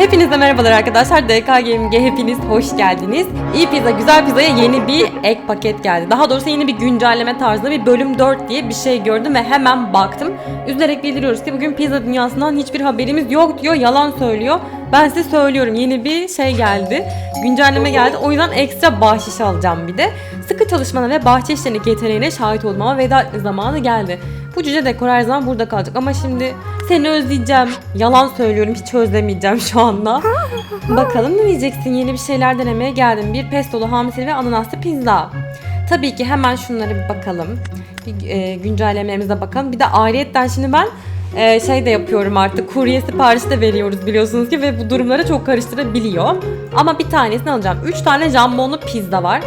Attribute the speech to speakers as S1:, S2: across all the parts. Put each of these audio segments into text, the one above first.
S1: Hepinize merhabalar arkadaşlar. DK Gaming'e hepiniz hoş geldiniz. İyi pizza, güzel pizzaya yeni bir ek paket geldi. Daha doğrusu yeni bir güncelleme tarzında bir bölüm 4 diye bir şey gördüm ve hemen baktım. Üzülerek bildiriyoruz ki bugün pizza dünyasından hiçbir haberimiz yok diyor. Yalan söylüyor. Ben size söylüyorum yeni bir şey geldi. Güncelleme geldi. O yüzden ekstra bahşiş alacağım bir de. Sıkı çalışmana ve bahçe işlerindeki yeteneğine şahit olmama veda zamanı geldi. Bu cüce dekor her zaman burada kalacak ama şimdi seni özleyeceğim. Yalan söylüyorum hiç özlemeyeceğim şu anda. Bakalım ne diyeceksin yeni bir şeyler denemeye geldim. Bir pestolu hamsili ve ananaslı pizza. Tabii ki hemen şunlara bir bakalım. Bir e, güncellemelerimize bakalım. Bir de ayrıyetten şimdi ben e, şey de yapıyorum artık. Kurye siparişi de veriyoruz biliyorsunuz ki ve bu durumları çok karıştırabiliyor. Ama bir tanesini alacağım. 3 tane jambonlu pizza var.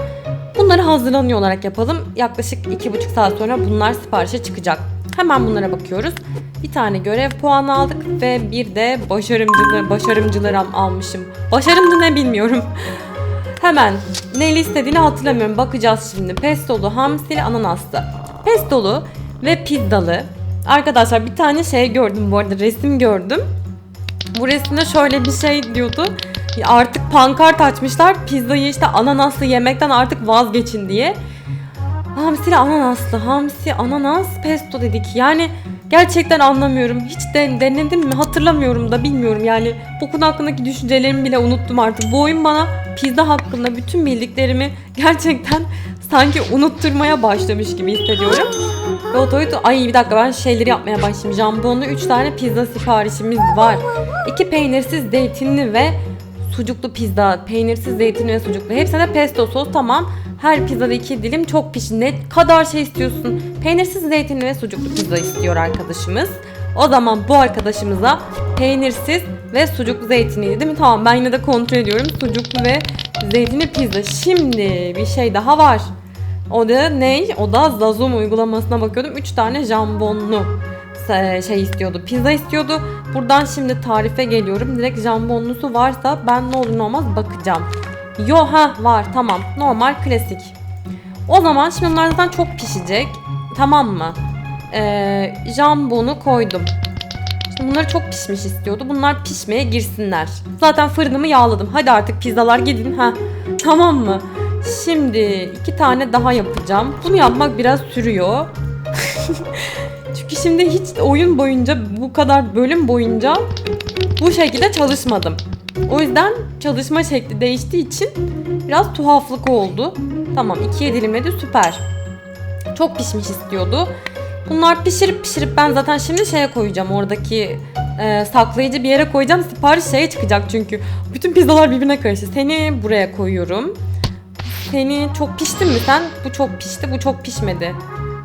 S1: Bunları hazırlanıyor olarak yapalım. Yaklaşık 2,5 saat sonra bunlar siparişe çıkacak. Hemen bunlara bakıyoruz. Bir tane görev puanı aldık ve bir de başarımcılığı, başarımcıları al- almışım. Başarımcı ne bilmiyorum. Hemen neyle istediğini hatırlamıyorum. Bakacağız şimdi. Pestolu, hamsili, ananaslı. Pestolu ve pizzalı. Arkadaşlar bir tane şey gördüm bu arada resim gördüm. Bu resimde şöyle bir şey diyordu. Artık pankart açmışlar. Pizzayı işte ananaslı yemekten artık vazgeçin diye. Hamsili ananaslı, hamsi, ananas, pesto dedik. Yani gerçekten anlamıyorum. Hiç de, denedim mi hatırlamıyorum da bilmiyorum. Yani bu konu hakkındaki düşüncelerimi bile unuttum artık. Bu oyun bana pizza hakkında bütün bildiklerimi gerçekten sanki unutturmaya başlamış gibi hissediyorum. Ve otoydu. Ay bir dakika ben şeyleri yapmaya başlayayım. Jambonlu 3 tane pizza siparişimiz var. 2 peynirsiz zeytinli ve sucuklu pizza. Peynirsiz zeytinli ve sucuklu. Hepsine pesto sos tamam. Her pizzada iki dilim çok piş. Ne kadar şey istiyorsun? Peynirsiz zeytinli ve sucuklu pizza istiyor arkadaşımız. O zaman bu arkadaşımıza peynirsiz ve sucuklu zeytinli değil mi? Tamam ben yine de kontrol ediyorum. Sucuklu ve zeytinli pizza. Şimdi bir şey daha var. O da ne? O da Zazum uygulamasına bakıyordum. 3 tane jambonlu se- şey istiyordu. Pizza istiyordu. Buradan şimdi tarife geliyorum. Direkt jambonlusu varsa ben ne olur ne olmaz bakacağım. Yo ha var tamam. Normal klasik. O zaman şimdi bunlar zaten çok pişecek. Tamam mı? Ee, jambonu koydum. Şimdi bunları çok pişmiş istiyordu. Bunlar pişmeye girsinler. Zaten fırınımı yağladım. Hadi artık pizzalar gidin. Ha. Tamam mı? Şimdi iki tane daha yapacağım. Bunu yapmak biraz sürüyor. Çünkü şimdi hiç oyun boyunca bu kadar bölüm boyunca bu şekilde çalışmadım. O yüzden çalışma şekli değiştiği için biraz tuhaflık oldu. Tamam ikiye dilimledi süper. Çok pişmiş istiyordu. Bunlar pişirip pişirip ben zaten şimdi şeye koyacağım. Oradaki e, saklayıcı bir yere koyacağım. Sipariş şeye çıkacak çünkü. Bütün pizzalar birbirine karıştı. Seni buraya koyuyorum. Seni çok piştin mi sen? Bu çok pişti, bu çok pişmedi.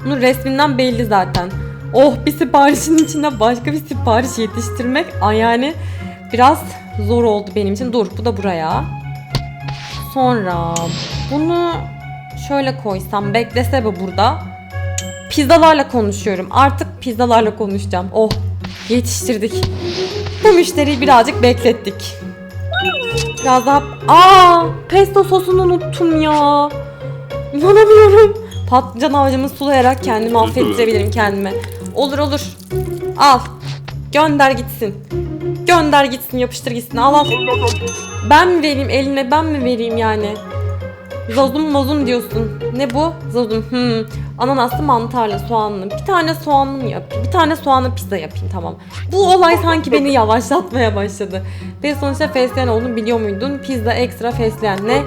S1: Bunun resminden belli zaten. Oh bir siparişin içinde başka bir sipariş yetiştirmek yani biraz zor oldu benim için. Dur bu da buraya. Sonra bunu şöyle koysam beklese bu burada. Pizzalarla konuşuyorum. Artık pizzalarla konuşacağım. Oh yetiştirdik. Bu müşteriyi birazcık beklettik. Biraz daha... Aa, pesto sosunu unuttum ya. İnanamıyorum. Patlıcan avcımı sulayarak kendimi affettirebilirim kendime. Olur olur. Al. Gönder gitsin. Gönder gitsin yapıştır gitsin al al. Ben mi vereyim eline ben mi vereyim yani? Zozum mozum diyorsun. Ne bu? Zozum. Hmm. Ananaslı mantarlı soğanlı. Bir tane soğanlı mı yapayım? Bir tane soğanlı pizza yapayım tamam. Bu olay sanki beni yavaşlatmaya başladı. Ve sonuçta fesleğen olduğunu biliyor muydun? Pizza ekstra fesleğen. Ne?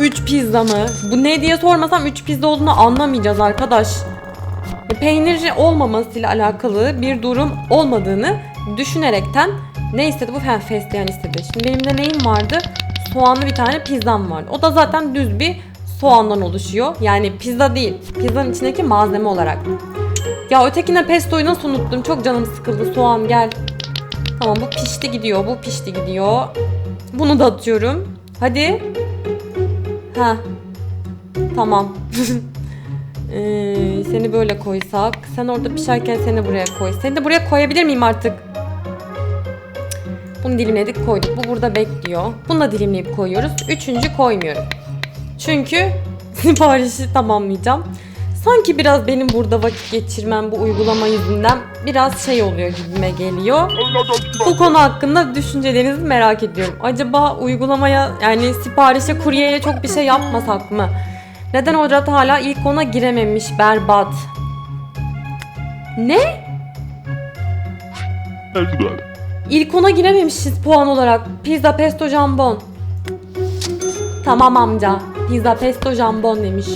S1: 3 pizza mı? Bu ne diye sormasam 3 pizza olduğunu anlamayacağız arkadaş. E, Peynir olmamasıyla alakalı bir durum olmadığını düşünerekten ne istedi bu? Fesleğen istedi. Şimdi benim de neyim vardı? Soğanlı bir tane pizzam vardı. O da zaten düz bir soğandan oluşuyor. Yani pizza değil. Pizzanın içindeki malzeme olarak. Ya ötekine pestoyu nasıl unuttum? Çok canım sıkıldı. Soğan gel. Tamam bu pişti gidiyor. Bu pişti gidiyor. Bunu da atıyorum. Hadi. Ha. Tamam. Ee, seni böyle koysak. Sen orada pişerken seni buraya koy. Seni de buraya koyabilir miyim artık? Bunu dilimledik koyduk. Bu burada bekliyor. Bunu da dilimleyip koyuyoruz. Üçüncü koymuyorum. Çünkü siparişi tamamlayacağım. Sanki biraz benim burada vakit geçirmem bu uygulama yüzünden biraz şey oluyor gibime geliyor. Bu konu hakkında düşüncelerinizi merak ediyorum. Acaba uygulamaya yani siparişe kuryeyle çok bir şey yapmasak mı? Neden Odrat hala ilk ona girememiş berbat? Ne? İlk ona girememişiz puan olarak. Pizza, pesto, jambon. Tamam amca. Pizza, pesto, jambon demiş.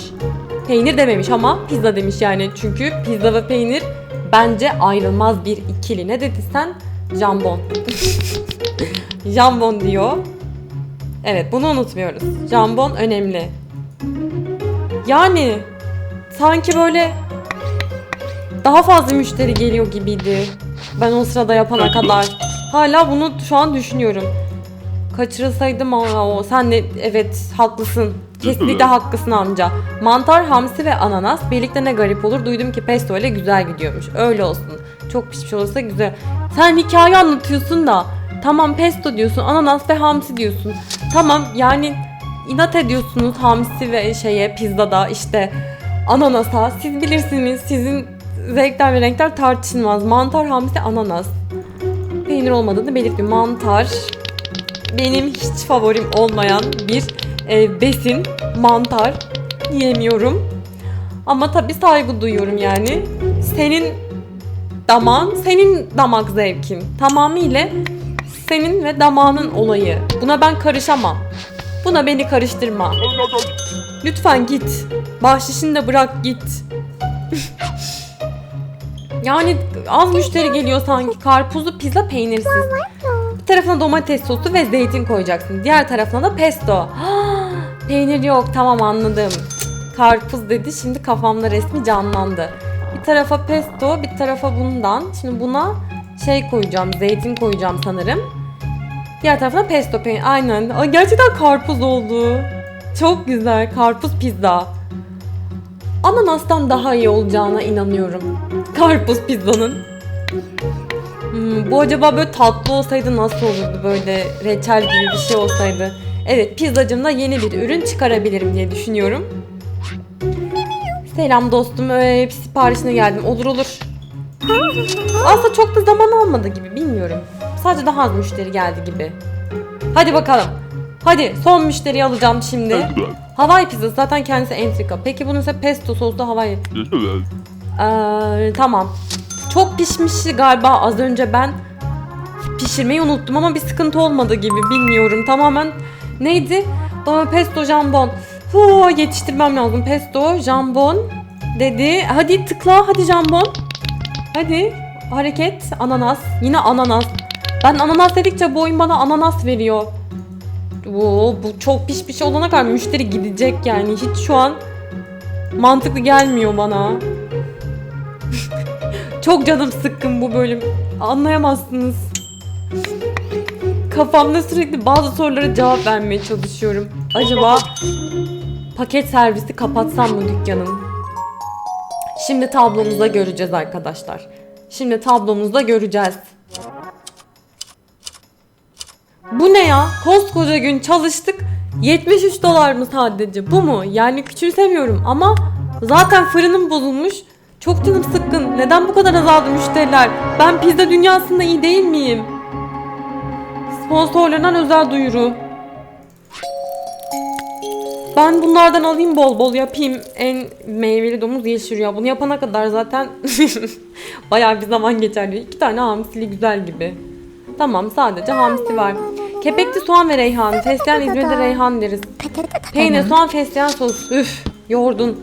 S1: Peynir dememiş ama pizza demiş yani. Çünkü pizza ve peynir bence ayrılmaz bir ikili. Ne dedi sen? Jambon. Jambon diyor. Evet bunu unutmuyoruz. Jambon önemli. Yani sanki böyle daha fazla müşteri geliyor gibiydi. Ben o sırada yapana kadar. Hala bunu şu an düşünüyorum. Kaçırılsaydım ama o sen de evet haklısın. Kesinlikle haklısın amca. Mantar, hamsi ve ananas birlikte ne garip olur. Duydum ki pesto ile güzel gidiyormuş. Öyle olsun. Çok pişmiş olursa güzel. Sen hikaye anlatıyorsun da. Tamam pesto diyorsun, ananas ve hamsi diyorsun. Tamam yani inat ediyorsunuz hamsi ve şeye pizzada işte ananasa. Siz bilirsiniz sizin zevkler ve renkler tartışılmaz. Mantar, hamsi, ananas. Peynir olmadığını belirttim. Mantar benim hiç favorim olmayan bir e, besin. Mantar yiyemiyorum. Ama tabii saygı duyuyorum yani. Senin damağın, senin damak zevkin. Tamamıyla senin ve damağının olayı. Buna ben karışamam. Buna beni karıştırma. Lütfen git. Bahşişini de bırak git. yani az müşteri geliyor sanki. Karpuzlu pizza peynirsiz. Bir tarafına domates sosu ve zeytin koyacaksın. Diğer tarafına da pesto. Peynir yok tamam anladım. Karpuz dedi şimdi kafamda resmi canlandı. Bir tarafa pesto bir tarafa bundan. Şimdi buna şey koyacağım zeytin koyacağım sanırım. Diğer tarafına pesto peynir. Aynen. Aa, gerçekten karpuz oldu. Çok güzel. Karpuz pizza. Ananastan daha iyi olacağına inanıyorum. Karpuz pizzanın. Hmm, bu acaba böyle tatlı olsaydı nasıl olurdu? Böyle reçel gibi bir şey olsaydı. Evet pizzacımda yeni bir ürün çıkarabilirim diye düşünüyorum. Selam dostum. Bir siparişine geldim. Olur olur. Aslında çok da zaman almadı gibi bilmiyorum. Sadece daha az müşteri geldi gibi. Hadi bakalım. Hadi son müşteriyi alacağım şimdi. Hawaii pizza zaten kendisi entrika. Peki bunun ise pesto soslu Hawaii. Ee, tamam. Çok pişmişti galiba az önce ben pişirmeyi unuttum ama bir sıkıntı olmadı gibi bilmiyorum. Tamamen neydi? Aa, pesto jambon. Hu, yetiştirmem lazım. Pesto jambon dedi. Hadi tıkla hadi jambon. Hadi hareket ananas. Yine ananas. Ben ananas dedikçe bu oyun bana ananas veriyor. Oo, bu çok pişmiş olana kadar müşteri gidecek yani. Hiç şu an mantıklı gelmiyor bana. Çok canım sıkkın bu bölüm. Anlayamazsınız. Kafamda sürekli bazı sorulara cevap vermeye çalışıyorum. Acaba paket servisi kapatsam mı dükkanın? Şimdi tablomuzda göreceğiz arkadaşlar. Şimdi tablomuzda göreceğiz. Bu ne ya? Koskoca gün çalıştık. 73 dolar mı sadece? Bu mu? Yani küçümsemiyorum ama zaten fırınım bozulmuş. Çok canım sıkkın. Neden bu kadar azaldı müşteriler? Ben pizza dünyasında iyi değil miyim? Sponsorlarından özel duyuru. Ben bunlardan alayım bol bol yapayım. En meyveli domuz yeşil rüya. Bunu yapana kadar zaten bayağı bir zaman geçer diyor. İki tane hamsili güzel gibi. Tamam sadece hamsi var. Kepekli soğan ve reyhan. Fesleğen İzmir'de reyhan deriz. Peynir, soğan, fesleğen sos. Üf, yoğurdun.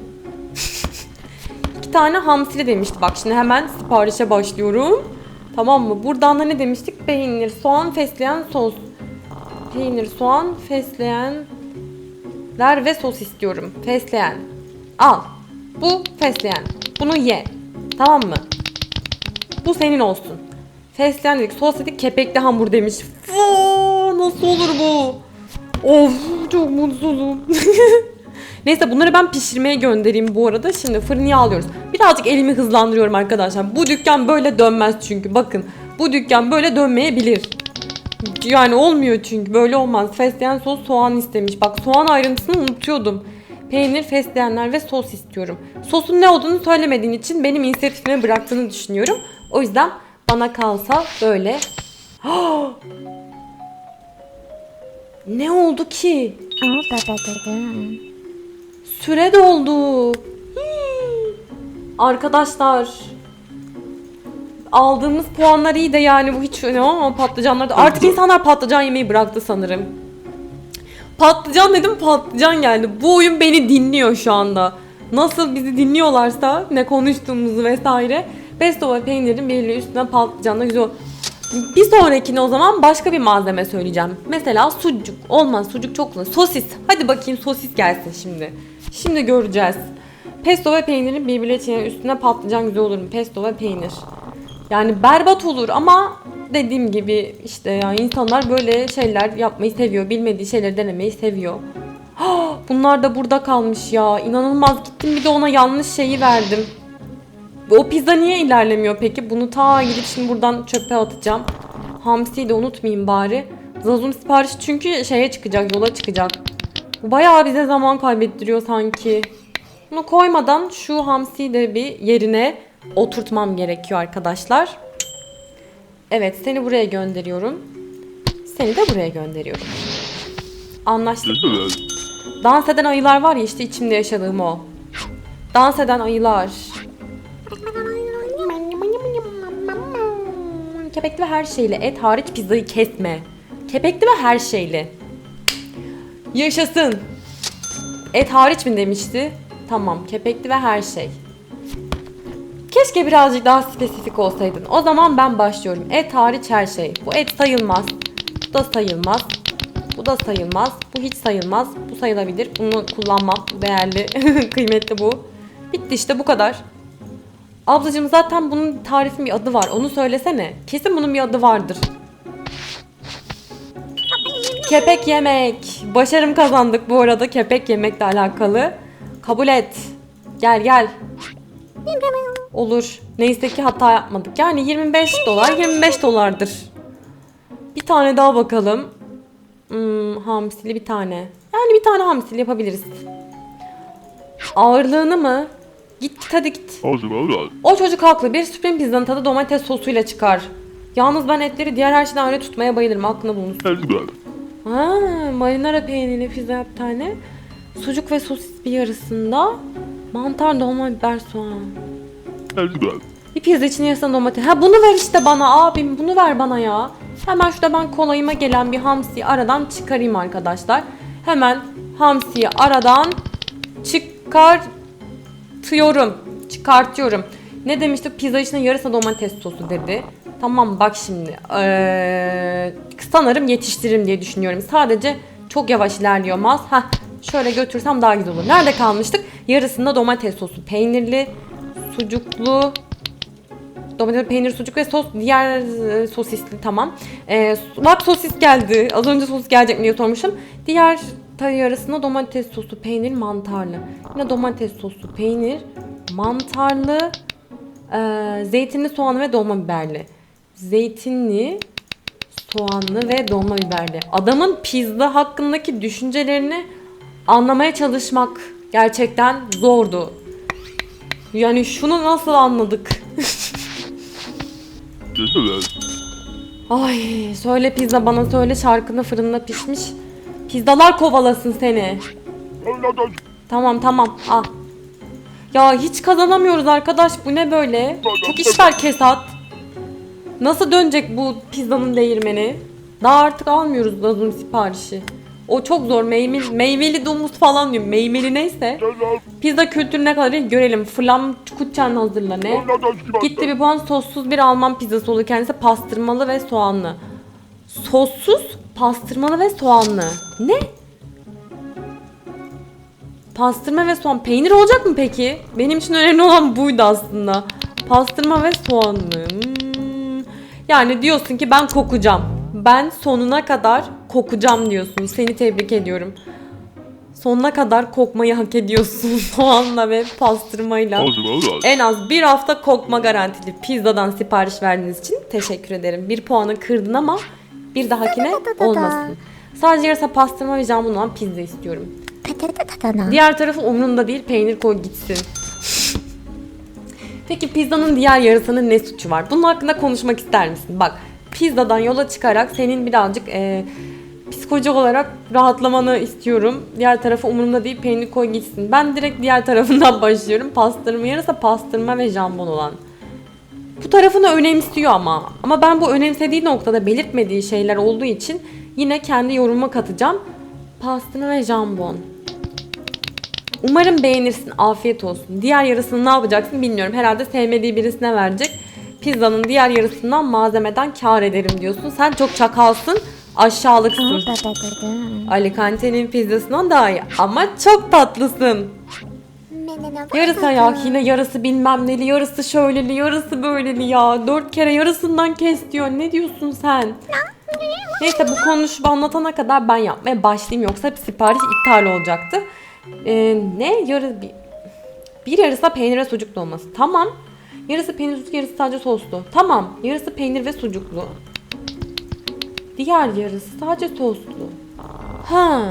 S1: İki tane hamsili demişti. Bak şimdi hemen siparişe başlıyorum. Tamam mı? Buradan da ne demiştik? Peynir, soğan, fesleğen, sos. Peynir, soğan, fesleğenler ve sos istiyorum. Fesleğen. Al. Bu fesleğen. Bunu ye. Tamam mı? Bu senin olsun. Fesleğen sos dedik, kepekli hamur demiş. Foo, nasıl olur bu? Of çok mutsuzum. Neyse bunları ben pişirmeye göndereyim bu arada. Şimdi fırını alıyoruz. Birazcık elimi hızlandırıyorum arkadaşlar. Bu dükkan böyle dönmez çünkü. Bakın bu dükkan böyle dönmeyebilir. Yani olmuyor çünkü böyle olmaz. Fesleğen sos soğan istemiş. Bak soğan ayrıntısını unutuyordum. Peynir, fesleğenler ve sos istiyorum. Sosun ne olduğunu söylemediğin için benim inisiyatifime bıraktığını düşünüyorum. O yüzden bana kalsa böyle. ne oldu ki? Süre doldu. Arkadaşlar aldığımız puanlar iyi de yani bu hiç önemli ama patlıcanlar da artık insanlar patlıcan yemeyi bıraktı sanırım. Patlıcan dedim patlıcan geldi. Bu oyun beni dinliyor şu anda. Nasıl bizi dinliyorlarsa ne konuştuğumuzu vesaire. Pesto ve peynirin birliği üstüne patlıcanla güzel. Bir sonrakine o zaman başka bir malzeme söyleyeceğim. Mesela sucuk. Olmaz sucuk çok kullanılır. Sosis. Hadi bakayım sosis gelsin şimdi. Şimdi göreceğiz. Pesto ve peynirin birbirine üstüne patlıcan güzel olur mu? Pesto ve peynir. Yani berbat olur ama dediğim gibi işte ya insanlar böyle şeyler yapmayı seviyor. Bilmediği şeyleri denemeyi seviyor. Bunlar da burada kalmış ya. İnanılmaz gittim bir de ona yanlış şeyi verdim. O pizza niye ilerlemiyor peki? Bunu ta gidip şimdi buradan çöpe atacağım. Hamsiyi de unutmayayım bari. Zazum siparişi çünkü şeye çıkacak, yola çıkacak. Bu bayağı bize zaman kaybettiriyor sanki. Bunu koymadan şu hamsiyi de bir yerine oturtmam gerekiyor arkadaşlar. Evet seni buraya gönderiyorum. Seni de buraya gönderiyorum. Anlaştık. Dans eden ayılar var ya işte içimde yaşadığım o. Dans eden ayılar. Kepekli ve her şeyle et hariç pizzayı kesme. Kepekli ve her şeyle. Yaşasın. Et hariç mi demişti? Tamam kepekli ve her şey. Keşke birazcık daha spesifik olsaydın. O zaman ben başlıyorum. Et hariç her şey. Bu et sayılmaz. Bu da sayılmaz. Bu da sayılmaz. Bu hiç sayılmaz. Bu sayılabilir. Bunu kullanmam. Değerli, kıymetli bu. Bitti işte bu kadar. Ablacığım zaten bunun tarifin bir adı var. Onu söylesene. Kesin bunun bir adı vardır. Kepek yemek. Başarım kazandık bu arada kepek yemekle alakalı. Kabul et. Gel gel. Olur. Neyse ki hata yapmadık. Yani 25 dolar 25 dolardır. Bir tane daha bakalım. Hmm, hamsili bir tane. Yani bir tane hamsili yapabiliriz. Ağırlığını mı? Git git hadi git. O çocuk haklı. Bir supreme pizzanın tadı domates sosuyla çıkar. Yalnız ben etleri diğer her şeyden ayrı tutmaya bayılırım. Aklına bulunsun. Ha, marinara peynirli pizza yap tane. Sucuk ve sosis bir yarısında. Mantar, dolma, biber, soğan. Bir pizza için yarısında domates. Ha bunu ver işte bana abim. Bunu ver bana ya. Hemen şurada ben kolayıma gelen bir hamsiyi aradan çıkarayım arkadaşlar. Hemen hamsiyi aradan çıkartıyorum. Çıkartıyorum. Ne demişti? Pizza içine yarısında domates sosu dedi. Tamam bak şimdi. Ee, sanırım yetiştiririm diye düşünüyorum. Sadece çok yavaş ilerliyor Maz. Heh, şöyle götürsem daha güzel olur. Nerede kalmıştık? Yarısında domates sosu. Peynirli, sucuklu, domates, peynir, sucuk ve sos. Diğer e, sosisli tamam. Ee, bak sosis geldi. Az önce sosis gelecek mi diye sormuştum. Diğer tabii arasında domates sosu, peynir, mantarlı. Yine domates sosu, peynir, mantarlı, e, zeytinli, soğanlı ve dolma biberli. Zeytinli, soğanlı ve dolma biberli. Adamın pizza hakkındaki düşüncelerini anlamaya çalışmak gerçekten zordu. Yani şunu nasıl anladık? Ay söyle pizza bana söyle şarkını fırında pişmiş. Pizzalar kovalasın seni. Tamam tamam al. Ya hiç kazanamıyoruz arkadaş bu ne böyle? Çok işler kesat. Nasıl dönecek bu pizzanın değirmeni? Daha artık almıyoruz lazım siparişi. O çok zor meyveli, meyveli domuz falan diyor. Meyveli neyse. Pizza kültürü ne kadar görelim. Flam kutçan hazırla ne? Gitti bir puan sossuz bir Alman pizzası oldu kendisi pastırmalı ve soğanlı. Sossuz, pastırmalı ve soğanlı. Ne? Pastırma ve soğan. Peynir olacak mı peki? Benim için önemli olan buydu aslında. Pastırma ve soğanlı. Hmm. Yani diyorsun ki ben kokacağım. Ben sonuna kadar kokacağım diyorsun. Seni tebrik ediyorum. Sonuna kadar kokmayı hak ediyorsun soğanla ve pastırmayla. En az bir hafta kokma garantili pizzadan sipariş verdiğiniz için teşekkür ederim. Bir puanı kırdın ama bir dahakine olmasın. Sadece yarısı pastırma ve jambon olan pizza istiyorum. Diğer tarafı umurumda değil peynir koy gitsin. Peki pizzanın diğer yarısının ne suçu var? Bunun hakkında konuşmak ister misin? Bak pizzadan yola çıkarak senin birazcık e, psikolojik olarak rahatlamanı istiyorum. Diğer tarafı umurumda değil peynir koy gitsin. Ben direkt diğer tarafından başlıyorum. Pastırma yarısı pastırma ve jambon olan. Bu tarafını önemsiyor ama. Ama ben bu önemsediği noktada belirtmediği şeyler olduğu için yine kendi yoruma katacağım. Pastırma ve jambon. Umarım beğenirsin. Afiyet olsun. Diğer yarısını ne yapacaksın bilmiyorum. Herhalde sevmediği birisine verecek. Pizzanın diğer yarısından malzemeden kar ederim diyorsun. Sen çok çakalsın. Aşağılıksın. Alicante'nin pizzasından daha iyi. Ama çok tatlısın. Yarısı ayak yine yarısı bilmem neli, yarısı şöyleli, yarısı böyleli ya. Dört kere yarısından kes diyor. Ne diyorsun sen? Neyse bu konuşup anlatana kadar ben yapmaya başlayayım yoksa sipariş iptal olacaktı. Ee, ne? Yarı bir, bir yarısı da peynir ve sucuklu olması. Tamam. Yarısı peynir sucuk, yarısı sadece soslu. Tamam. Yarısı peynir ve sucuklu. Diğer yarısı sadece soslu. Ha.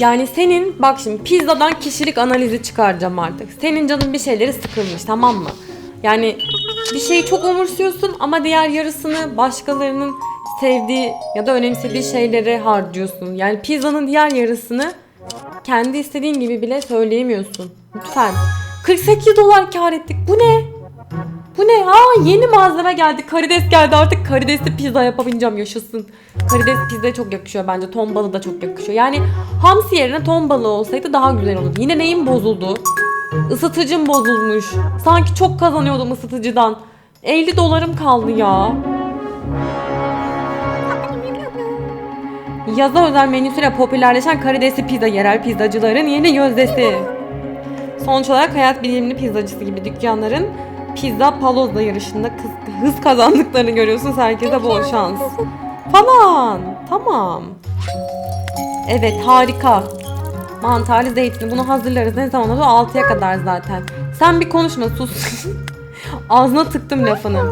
S1: Yani senin bak şimdi pizzadan kişilik analizi çıkaracağım artık. Senin canın bir şeyleri sıkılmış tamam mı? Yani bir şeyi çok umursuyorsun ama diğer yarısını başkalarının sevdiği ya da önemsediği şeylere harcıyorsun. Yani pizzanın diğer yarısını kendi istediğin gibi bile söyleyemiyorsun. Lütfen. 48 dolar kar ettik. Bu ne? Bu ne? Aa yeni malzeme geldi. Karides geldi. Artık karidesli pizza yapabileceğim. Yaşasın. Karides pizzaya çok yakışıyor bence. Ton balığı da çok yakışıyor. Yani hamsi yerine ton balığı olsaydı daha güzel olurdu. Yine neyim bozuldu? Isıtıcım bozulmuş. Sanki çok kazanıyordum ısıtıcıdan. 50 dolarım kaldı ya. Yaza özel menüsüyle popülerleşen karidesli pizza yerel pizzacıların yeni gözdesi. Sonuç olarak hayat bilimli pizzacısı gibi dükkanların pizza palozla yarışında kız- hız kazandıklarını görüyorsunuz. Herkese bol şans. Falan. Tamam. Evet harika. Mantarlı zeytin. Bunu hazırlarız. Ne zaman olur? 6'ya kadar zaten. Sen bir konuşma sus. Ağzına tıktım lafını.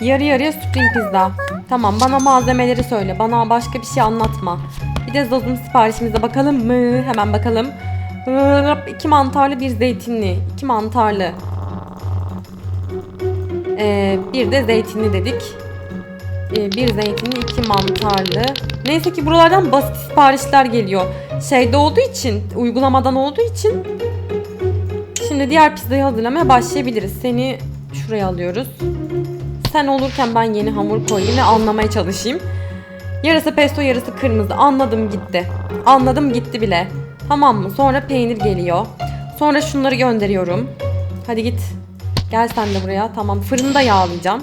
S1: Yarı yarıya spring pizza. Tamam bana malzemeleri söyle. Bana başka bir şey anlatma. Bir de Zoz'un siparişimize bakalım mı? Hemen bakalım. İki mantarlı bir zeytinli. iki mantarlı. Ee, bir de zeytinli dedik. Ee, bir zeytinli iki mantarlı. Neyse ki buralardan basit siparişler geliyor. Şeyde olduğu için, uygulamadan olduğu için Şimdi diğer pizzayı hazırlamaya başlayabiliriz. Seni şuraya alıyoruz. Sen olurken ben yeni hamur koyayım ve anlamaya çalışayım. Yarısı pesto yarısı kırmızı. Anladım gitti. Anladım gitti bile. Tamam mı? Sonra peynir geliyor. Sonra şunları gönderiyorum. Hadi git. Gel sen de buraya. Tamam fırında yağlayacağım.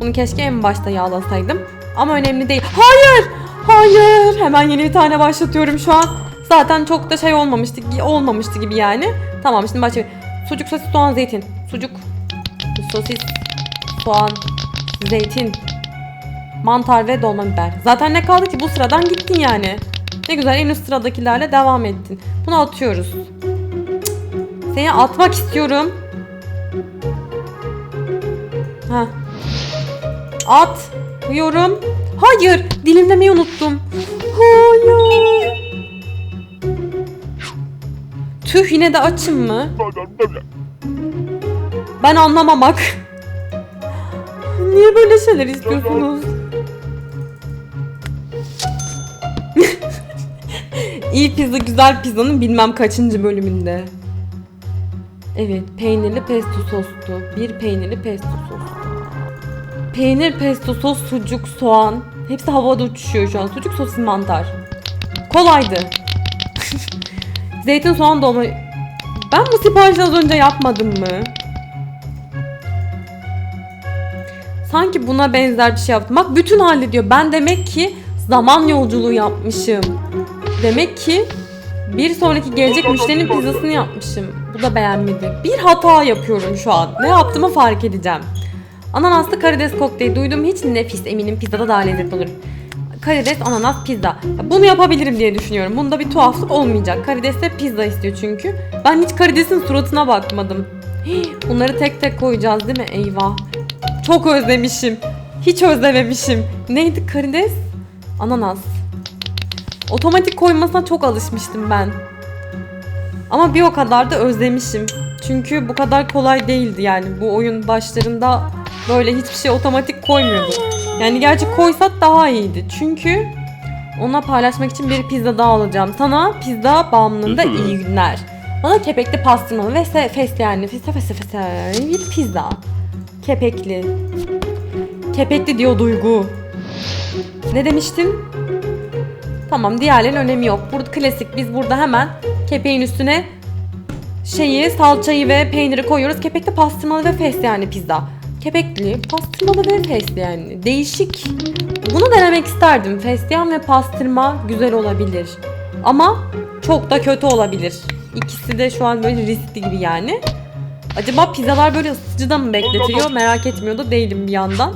S1: Bunu keşke en başta yağlasaydım. Ama önemli değil. Hayır! Hayır! Hemen yeni bir tane başlatıyorum şu an. Zaten çok da şey olmamıştı, olmamıştı gibi yani. Tamam şimdi başlayalım. Sucuk, sosis, soğan, zeytin. Sucuk, sosis, soğan, zeytin, mantar ve dolma biber. Zaten ne kaldı ki bu sıradan gittin yani. Ne güzel en üst sıradakilerle devam ettin. Bunu atıyoruz. Seni atmak istiyorum. Ha. At. Diyorum. Hayır. Dilimlemeyi unuttum. Hayır. Tüh yine de açım mı? Ben anlamamak. Niye böyle şeyler istiyorsunuz? İyi pizza güzel pizzanın bilmem kaçıncı bölümünde. Evet peynirli pesto soslu. Bir peynirli pesto soslu. Peynir, pesto sos, sucuk, soğan. Hepsi havada uçuşuyor şu an. Sucuk, sosis, mantar. Kolaydı. Zeytin, soğan, dolma. Ben bu siparişi az önce yapmadım mı? Sanki buna benzer bir şey yaptım. Bak bütün hallediyor. Ben demek ki zaman yolculuğu yapmışım. Demek ki bir sonraki gelecek müşterinin pizzasını yapmışım. Bu da beğenmedi. Bir hata yapıyorum şu an. Ne yaptığımı fark edeceğim. Ananaslı karides kokteyl duydum hiç nefis eminim pizzada daha lezzetli olur. Karides, ananas, pizza. Bunu yapabilirim diye düşünüyorum. Bunda bir tuhaflık olmayacak. Karides de pizza istiyor çünkü. Ben hiç karidesin suratına bakmadım. Bunları tek tek koyacağız değil mi? Eyvah. Çok özlemişim. Hiç özlememişim. Neydi karides? Ananas. Otomatik koymasına çok alışmıştım ben. Ama bir o kadar da özlemişim. Çünkü bu kadar kolay değildi yani. Bu oyun başlarında böyle hiçbir şey otomatik koymuyordu. Yani gerçi koysak daha iyiydi. Çünkü ona paylaşmak için bir pizza daha alacağım. Sana pizza bağımlılığında iyi günler. Bana kepekli pastırmalı ve fesleğenli feste feste feste bir pizza. Kepekli. Kepekli diyor Duygu. Ne demiştin? Tamam diğerlerin önemi yok. Burada klasik biz burada hemen kepeğin üstüne şeyi salçayı ve peyniri koyuyoruz. Kepekli pastırmalı ve fesleğenli pizza. Kepekli, pastırmalı ve fesleğenli. Değişik. Bunu denemek isterdim. Fesleğen ve pastırma güzel olabilir. Ama çok da kötü olabilir. İkisi de şu an böyle riskli gibi yani. Acaba pizzalar böyle ısıtıcıda mı bekletiliyor? Merak etmiyor da değilim bir yandan.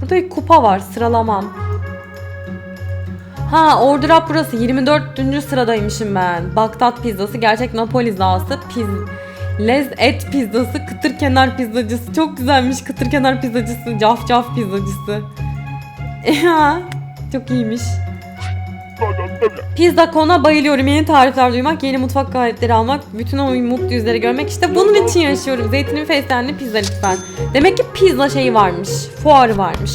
S1: Burada bir kupa var. Sıralamam. Ha order up burası 24. sıradaymışım ben. Bagdat pizzası, gerçek Napoli zası, piz Lez et pizzası, kıtır kenar pizzacısı. Çok güzelmiş kıtır kenar pizzacısı, caf caf pizzacısı. Ya çok iyiymiş. Pizza kona bayılıyorum. Yeni tarifler duymak, yeni mutfak aletleri almak, bütün o mutlu yüzleri görmek. İşte bunun için yaşıyorum. Zeytinli fesleğenli pizza lütfen. Demek ki pizza şeyi varmış. Fuarı varmış.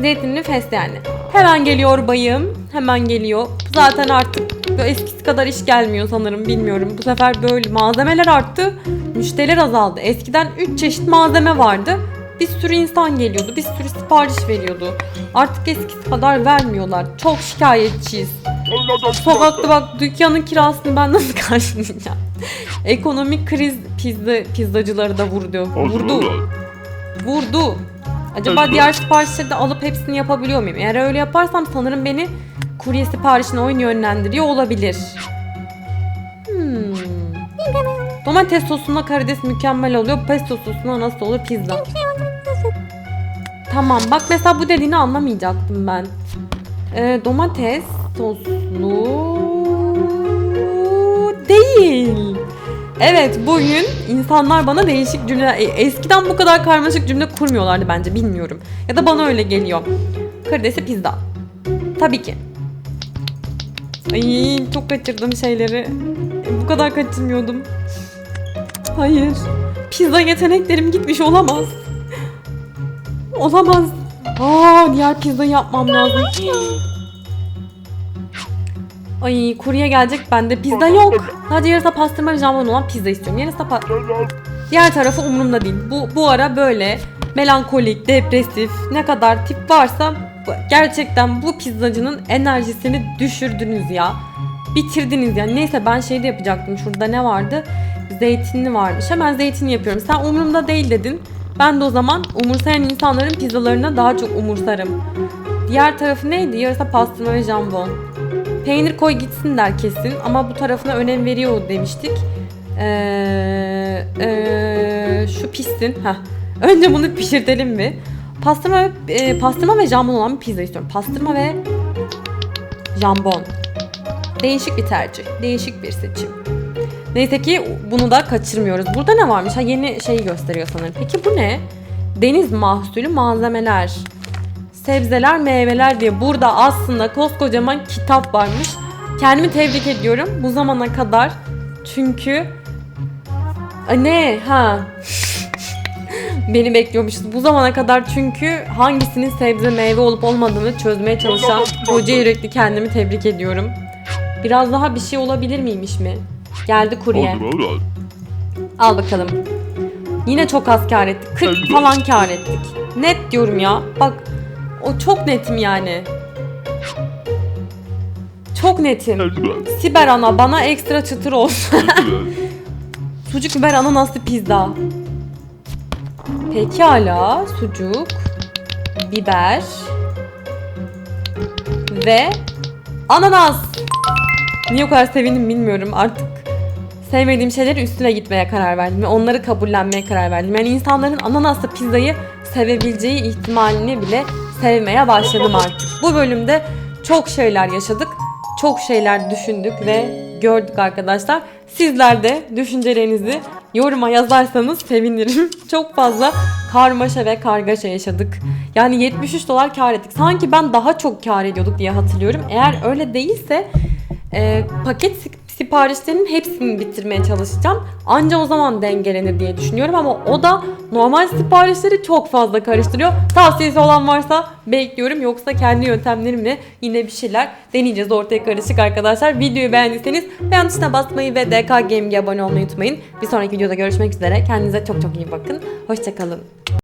S1: Zeytinli fesleğenli. Hemen geliyor bayım. Hemen geliyor. Zaten artık eskisi kadar iş gelmiyor sanırım bilmiyorum. Bu sefer böyle malzemeler arttı. Müşteriler azaldı. Eskiden 3 çeşit malzeme vardı. Bir sürü insan geliyordu. Bir sürü sipariş veriyordu. Artık eskisi kadar vermiyorlar. Çok şikayetçiyiz. Sokakta bak dükkanın kirasını ben nasıl karşılayacağım? Ekonomik kriz pizza pizzacıları da vurdu. Vurdu. Vurdu. Acaba
S2: Evet.
S1: diğer siparişleri de alıp hepsini yapabiliyor muyum? Eğer öyle yaparsam sanırım beni kurye siparişine oyun yönlendiriyor olabilir. Hmm. Domates sosuna karides mükemmel oluyor. Pesto sosuna nasıl olur pizza? Tamam bak mesela bu dediğini anlamayacaktım ben. Ee, domates soslu değil. Evet bugün insanlar bana değişik cümle e, eskiden bu kadar karmaşık cümle kurmuyorlardı bence bilmiyorum. Ya da bana öyle geliyor. Karidesi pizza. Tabii ki. Ay çok kaçırdım şeyleri. E, Bu kadar kaçırmıyordum. Hayır. Pizza yeteneklerim gitmiş olamaz. Olamaz. Aa diğer pizza yapmam lazım. Ay kurye gelecek bende pizza yok. Sadece yarısı pastırma ve jambon olan pizza istiyorum. Yarısı pa- Diğer tarafı umurumda değil. Bu, bu ara böyle melankolik, depresif ne kadar tip varsa gerçekten bu pizzacının enerjisini düşürdünüz ya. Bitirdiniz ya. Neyse ben şey de yapacaktım. Şurada ne vardı? Zeytinli varmış. Hemen zeytinli yapıyorum. Sen umurumda değil dedin. Ben de o zaman umursayan insanların pizzalarına daha çok umursarım. Diğer tarafı neydi? Yarısı pastırma ve jambon. Peynir koy gitsin der kesin ama bu tarafına önem veriyor demiştik. Ee, ee, şu pişsin. Heh. Önce bunu pişirtelim mi? Pastırma ve, e, pastırma ve jambon olan bir pizza istiyorum. Pastırma ve jambon. Değişik bir tercih. Değişik bir seçim. Neyse ki bunu da kaçırmıyoruz. Burada ne varmış? Ha yeni şeyi gösteriyor sanırım. Peki bu ne? Deniz mahsulü malzemeler. Sebzeler, meyveler diye burada aslında koskocaman kitap varmış. Kendimi tebrik ediyorum bu zamana kadar. Çünkü Ay ne? Ha. Beni bekliyormuşuz. Bu zamana kadar çünkü hangisinin sebze meyve olup olmadığını çözmeye çalışan koca yürekli kendimi tebrik ediyorum. Biraz daha bir şey olabilir miymiş mi? Geldi kurye. Al bakalım. Yine çok az kar ettik. 40 falan kar ettik. Net diyorum ya. Bak o çok netim yani. Çok netim. Siber ana bana ekstra çıtır olsun. Sucuk biber ananaslı pizza. Pekala sucuk, biber ve ananas. Niye o kadar sevindim bilmiyorum artık. Sevmediğim şeyleri üstüne gitmeye karar verdim ve onları kabullenmeye karar verdim. Yani insanların ananaslı pizzayı sevebileceği ihtimalini bile sevmeye başladım artık. Bu bölümde çok şeyler yaşadık, çok şeyler düşündük ve gördük arkadaşlar. Sizler de düşüncelerinizi yoruma yazarsanız sevinirim. Çok fazla karmaşa ve kargaşa yaşadık. Yani 73 dolar kar ettik. Sanki ben daha çok kar ediyorduk diye hatırlıyorum. Eğer öyle değilse e, paket siparişlerinin hepsini bitirmeye çalışacağım. Anca o zaman dengelenir diye düşünüyorum ama o da normal siparişleri çok fazla karıştırıyor. Tavsiyesi olan varsa bekliyorum. Yoksa kendi yöntemlerimle yine bir şeyler deneyeceğiz. Ortaya karışık arkadaşlar. Videoyu beğendiyseniz beğen tuşuna basmayı ve DK Gaming'e abone olmayı unutmayın. Bir sonraki videoda görüşmek üzere. Kendinize çok çok iyi bakın. Hoşçakalın.